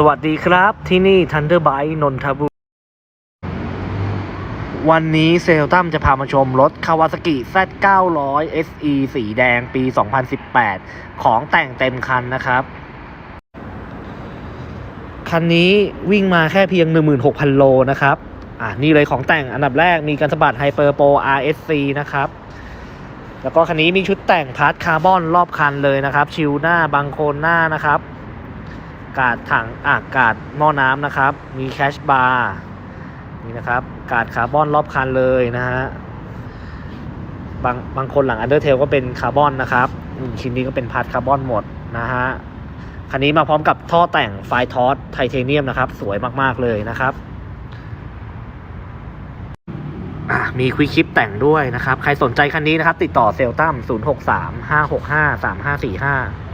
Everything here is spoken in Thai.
สวัสดีครับที่นี่ Thunderbike นนทบุรีวันนี้เซลตั้มจะพามาชมรถ Kawasaki Z900 SE สีแดงปี 2018 ของแต่งเต็มคันนะครับ คันนี้วิ่งมาแค่เพียง 16,000 โลนะครับ อ่านี่เลยของแต่งอันดับแรกมีกันสะบัด Hyper Pro RSC นะครับ แล้วก็คันนี้มีชุดแต่งพาร์ทคาร์บอนรอบคันเลยนะครับ ชิลหน้าบังโคนหน้านะครับ กาดถังอากาศหม้อน้ำนะครับ มีแคชบาร์นี่นะครับกาดคาร์บอนรอบคันเลยนะฮะบางบางคนหลังอันเดอร์เทลก็เป็นคาร์บอนนะครับชิ้นนี้ก็เป็นพาร์ทคาร์บอนหมดนะฮะคันนี้มาพร้อมกับท่อแต่งไฟทอสไทเทเนียมนะครับ สวยมากๆเลยนะครับมีควิกคลิปแต่งด้วยนะครับ ใครสนใจคันนี้นะครับ ติดต่อเซลตั้ม063 565 3545